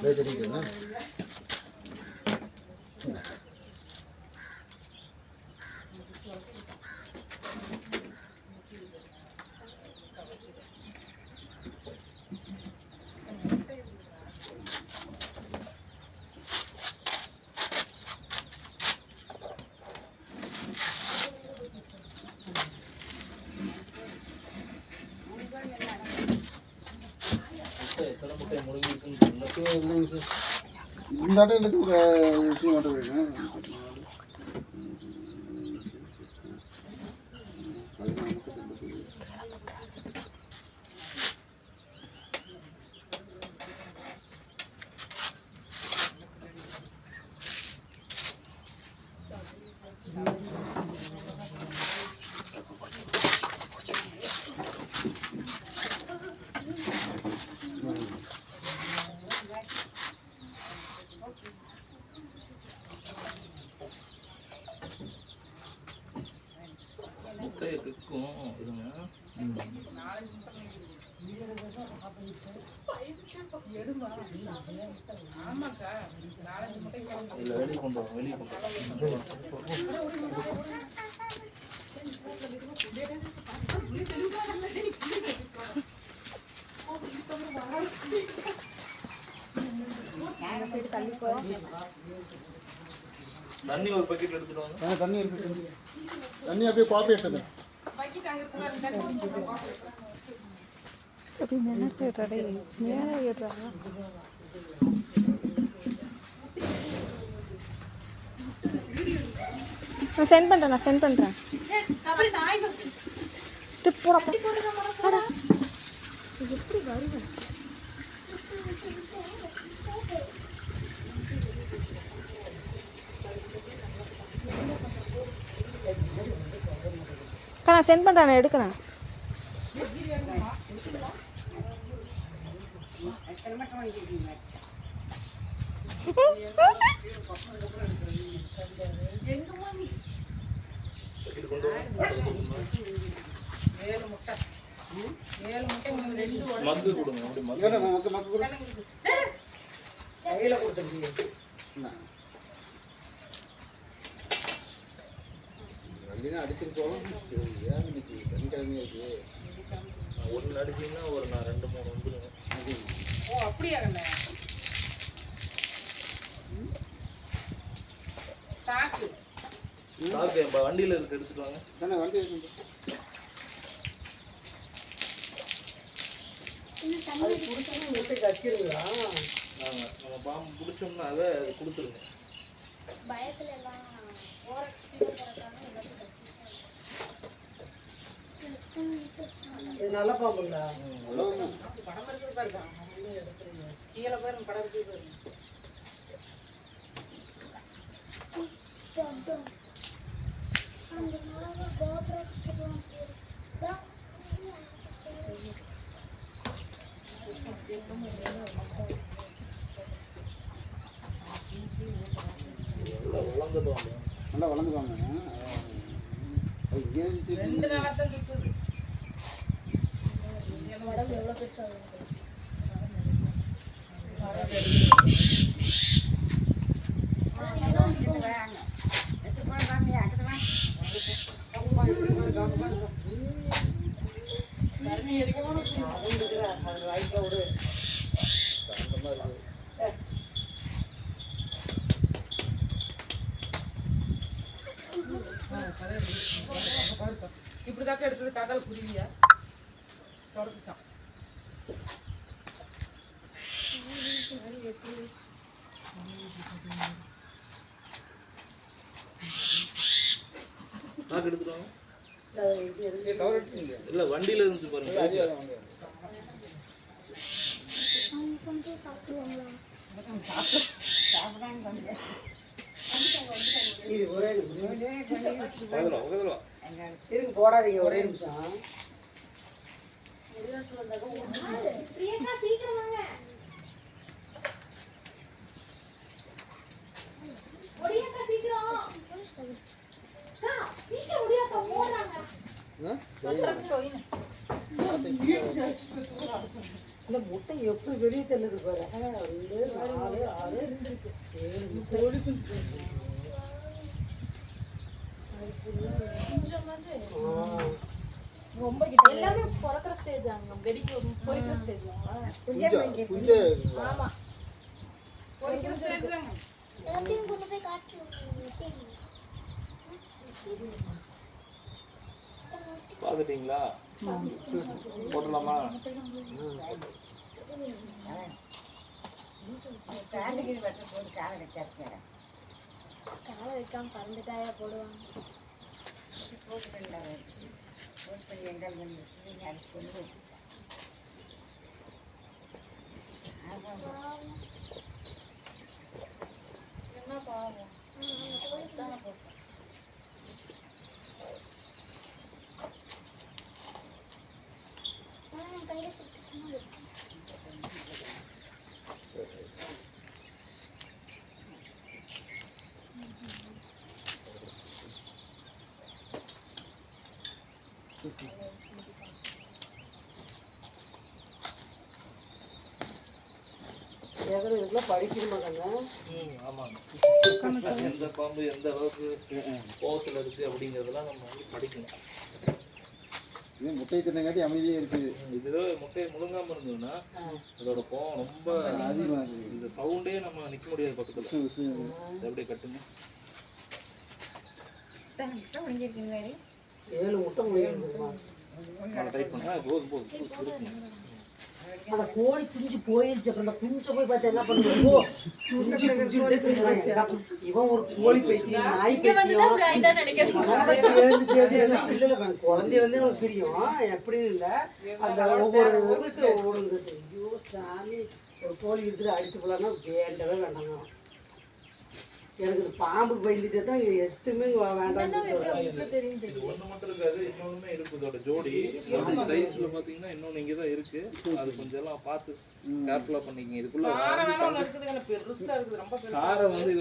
இதோ தெரியுதுங்களா இந்த ஆட்டம் எனக்கு ஒரு விஷயம் முட்டையை திக்கும் இருங்க வெளியே கொண்டு வாங்க வெளியே கொண்டு வாங்க தண்ணி ஒரு பக்கெட் எடுத்துட்டு வாங்க. தண்ணி இருக்கு தண்ணி. அப்படியே காப்பி எடுத்துங்க நான் சென்ட் பண்ணுறேன் நான் சென்ட் பண்ணுறேன் போடா போடா. எப்படி வருவேன்? நான் சென்ட் பண்ணுறேன் நான் எடுக்கிறேன் மக்கு கொடுங்க மக்கு ஏன்னா மக்க மக்க அடிச்சிட்டு போவோம். சரி ஏன் இன்னைக்கு சனிக்கிழமையா இருக்கு? ஒன்று அடிச்சிங்கன்னா ஒரு நான் ரெண்டு மூணு வந்துடுங்க அது. ஓ அப்படியா கண்ணே? சாக்கு. சாக்கு என் வண்டியில் இருக்க எடுத்துட்டு வாங்க. தானே வண்டி இருக்கு. நாங்கள் நம்ம பாம்பு பிடிச்சோம்னா அதை கொடுத்துருங்க. பயத்துல எல்லாம் ஓவர் எல்லாத்தையும் இது நல்ல பாம்புங்களா படம் இருக்குது பாருங்க கீழே பாருங்க படம் இருக்குது பாருங்க நல்லா வளர்ந்துவாங்க அது இங்கே ரெண்டு நாளாக தான் தாக்க எடுத்தது கடல் குருவியா தொடர்ச்சான் சாக்கு இல்லை வண்டியில் இருந்து பாருங்க. போடாதீங்க ஒரே நிமிஷம். பிரியங்கா சீக்கிரம் வாங்க ஒடியாக்கா சீக்கிரம் அக்கா, சீக்கிரம் ஒடியாக்கா ஓடுறாங்க ஆ? இல்ல முட்டை எப்படி வெளியே செல்லுது பாரு நாலு ஆறு ஏழு முட்டை ஆ. ரொம்ப கிட்ட எல்லாமே பிறக்கிற ஸ்டேஜ் அங்க வெடிக்க பொறிக்கிற ஸ்டேஜ் குஞ்சா ஆமா stage தாங்க. எல்லாத்தையும் கொண்டு போய் காட்டி பார்த்துட்டீங்களா போடலாமா காலை வைக்காம பறந்துட்டாயா போடுவாங்க என்ன பாவம் கையில சுட்டுச்சுன்னா வச்சு கேட்குறது இதுக்குலாம் படிக்கணுமா கண்ணு? ஆமாங்க. எந்த பாம்பு எந்த அளவுக்கு கோவத்தில் இருக்கு அப்படிங்கிறதெல்லாம் நம்ம வந்து படிக்கணும். இது முட்டை தின்னங்காட்டி அமைதியே இருக்குது. இதுவே முட்டையை முழுங்காம இருந்ததுன்னா அதோட கோவம் ரொம்ப அதிகமாக இருக்குது. இந்த சவுண்டே நம்ம நிக்க முடியாது பக்கத்துல. அப்படியே கட்டுங்க. ஏழு முட்டை டைப் பண்ணுங்க. போதும் போதும். அந்த கோழி குஞ்சு போயிருச்சு. அப்புறம் அந்த குஞ்சை போய் பார்த்து என்ன பண்ணுவோம். இவன் ஒரு கோழி பைத்தியம். நாய் பைத்தியம் குழந்தைய வந்து எனக்கு பிரியும் எப்படின்னு இல்ல அந்த ஒவ்வொரு ஊருக்கு ஒவ்வொரு. ஐயோ சாமி. ஒரு கோழி இருக்குது அடிச்சு போலான்னா வேண்டவே வேண்டாங்க எனக்கு இந்த பாம்புக்கு பயந்துட்டே தான் இங்க எதுவுமே வேண்டாம் இது ஒண்ணு மட்டும் இருக்காது இன்னொன்னுமே இருக்கு இதோட ஜோடி. சைஸ்ல பாத்தீங்கன்னா இன்னொன்னு இங்க தான் இருக்கு. அது கொஞ்சம் எல்லாம் பார்த்து கேர்ஃபுல்லா பண்ணிக்கங்க. இதுக்குள்ள பெருசா இருக்குது. ரொம்ப சாரை வந்து